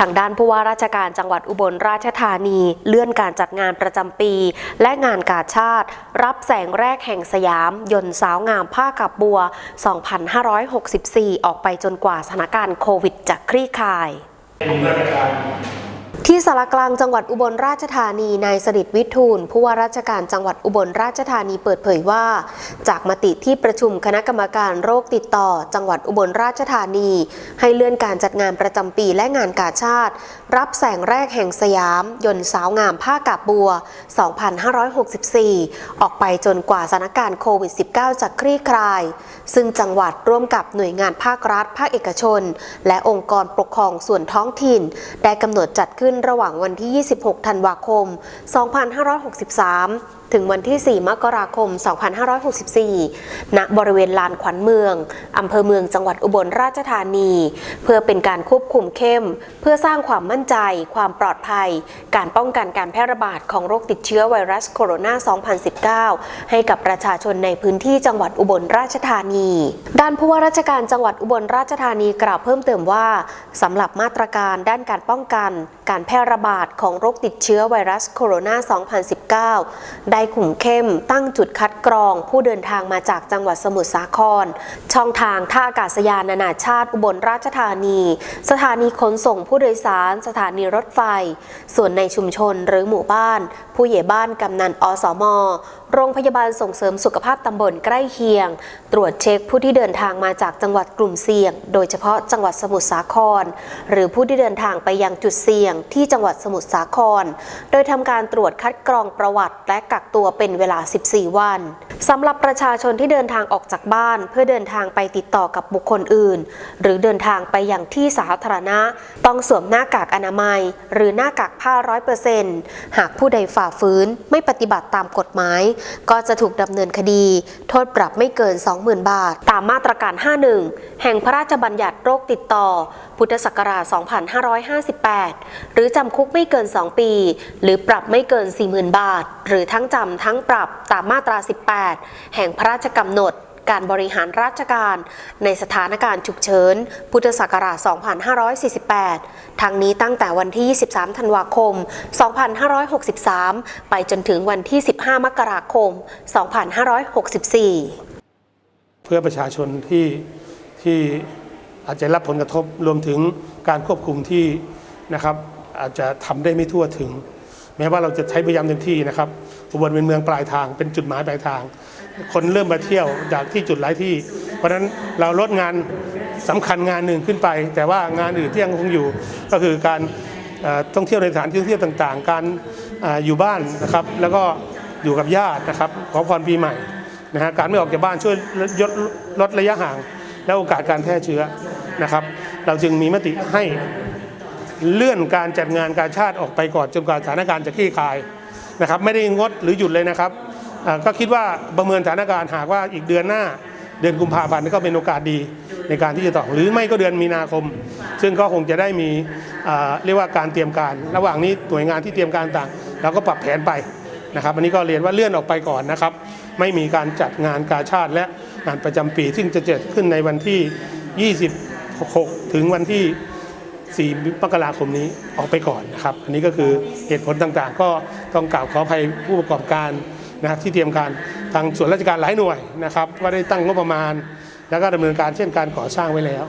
ทางด้านผู้ว่าราชการจังหวัดอุบลราชธานี เลื่อนการจัดงานประจำปี และงานกาชาติ รับแสงแรกแห่งสยาม ยนต์สาวงามผ้ากับบัว 2564 ออกไปจนกว่าสถานการณ์โควิดจะคลี่คลาย ที่สารกลางจังหวัดอุบลราชธานีนายสริตวิทูลผู้ว่าราชการจังหวัดอุบลราชธานีเปิดเผยว่า จากมติที่ประชุมคณะกรรมการโรคติดต่อ จังหวัดอุบลราชธานี ให้เลื่อนการจัดงานประจำปีและงานกาชาติ รับแสงแรกแห่งสยาม ยนต์สาวงามผ้ากาบบัว 2564 ออกไปจนกว่าสถานการณ์โควิด -19 จะคลี่คลาย ซึ่งจังหวัดร่วมกับหน่วยงานภาครัฐ ภาคเอกชน และองค์กรปกครองส่วนท้องถิ่น ได้กำหนดจัดขึ้นระหว่างวันที่ 26 ธันวาคม 2563 ถึงวันที่ 4 มกราคม 2564 ณ บริเวณลานขวัญเมือง อำเภอเมืองจังหวัดอุบลราชธานี เพื่อเป็นการควบคุมเข้ม เพื่อสร้างความมั่นใจ ความปลอดภัย การป้องกันการแพร่ระบาดของโรคติดเชื้อไวรัสโคโรนา 2019 ให้กับประชาชนในพื้นที่จังหวัดอุบลราชธานี ด้านผู้ว่าราชการจังหวัดอุบลราชธานีกล่าวเพิ่มเติมว่าสำหรับมาตรการด้านการป้องกัน การแพร่ระบาดของโรคติดเชื้อไวรัสโคโรนา 2019 ได้ขุมเข้ม ตั้งจุดคัดกรองผู้เดินทางมาจากจังหวัดสมุทรสาคร ช่องทางท่าอากาศยานนานาชาติอุบลราชธานี สถานีขนส่งผู้โดยสาร สถานีรถไฟ ส่วนในชุมชนหรือหมู่บ้าน ผู้ใหญ่บ้านกำนันอสม โรงพยาบาลส่งเสริมสุขภาพตำบลใกล้เคียง ตรวจเช็คผู้ที่เดินทางมาจากจังหวัดกลุ่มเสี่ยง โดยเฉพาะจังหวัดสมุทรสาคร หรือผู้ที่เดินทางไปยังจุดเสี่ยง ที่จังหวัดสมุทรสาคร โดยทำการตรวจคัดกรองประวัติ และกักตัวเป็นเวลา 14 วันสำหรับประชาชนที่เดินทางออกจากบ้าน เพื่อเดินทางไปติดต่อกับบุคคลอื่น หรือเดินทางไปยังที่สาธารณะ ต้องสวมหน้ากากอนามัย หรือหน้ากากผ้าร้อยเปอร์เซ็นต์หากผู้ใดฝ่าฝืนไม่ปฏิบัติตามกฎหมายก็จะถูกดำเนินคดี โทษปรับไม่เกิน 20,000 บาท ตามมาตรการ 51 แห่งพระราชบัญญัติโรคติดต่อ พุทธศักราช 2558 หรือจำคุกไม่เกิน 2 ปี หรือปรับไม่เกิน 40,000 บาท หรือทั้งจำทั้งปรับตามมาตรา 18 แห่งพระราชกำหนด การบริหารราชการ ในสถานการณ์ฉุกเฉิน พุทธศักราช 2548 ทั้งนี้ตั้งแต่วันที่ 23 ธันวาคม 2563 ไปจนถึงวันที่ 15 มกราคม 2564 เพื่อประชาชนที่ที่อาจจะรับผลกระทบรวมถึงการควบคุมที่นะครับอาจจะทำได้ไม่ทั่วถึง แม้ว่าเราจะใช้พยายามเต็มที่นะครับอุบลเป็นเมืองปลายทางเป็นจุดหมายปลายทาง คนเริ่มมาเที่ยวจากที่จุดหลายที่ เพราะฉะนั้นเราลดงานสำคัญงานหนึ่งขึ้นไป แต่ว่างานอื่นที่ยังคงอยู่ก็คือการเอ่อท่องเที่ยวในสถานที่ท่องเที่ยวต่างๆ การอออยู่บ้านนะครับ แล้วก็อยู่กับญาตินะครับ ขอพรปีใหม่นะฮะการไม่ออกจากบ้านช่วยลดลดระยะห่าง และโอกาสการแพร่เชื้อนะครับ เราจึงมีมติให้ เลื่อนการจัดงานการชาติออกไปก่อนจนกว่าสถานการณ์จะคลี่คลายนะครับ ไม่ได้งดหรือหยุดเลยนะครับก็คิดว่าประเมินสถานการณ์หากว่าอีกเดือนหน้าเดือนกุมภาพันธ์ก็เป็นโอกาสดีในการที่จะต่อหรือไม่ก็เดือนมีนาคม ซึ่งก็คงจะได้มีเรียกว่าการเตรียมการ ระหว่างนี้หน่วยงานที่เตรียมการต่างเราก็ปรับแผนไปนะครับอันนี้ก็เรียนว่าเลื่อนออกไปก่อนนะครับ ไม่มีการจัดงานกาชาติและงานประจำปี ซึ่งจะเกิดขึ้นในวันที่ 26 ถึงวันที่ 4มกราคมนี้ออกไปก่อนนะครับ อันนี้ก็คือเหตุผลต่างๆ ก็ต้องกล่าวขออภัยผู้ประกอบการนะครับที่เตรียมการทางส่วนราชการหลายหน่วยนะครับก็ได้ตั้งงบประมาณ แล้วก็ดำเนินการเช่นการก่อสร้างไว้แล้ว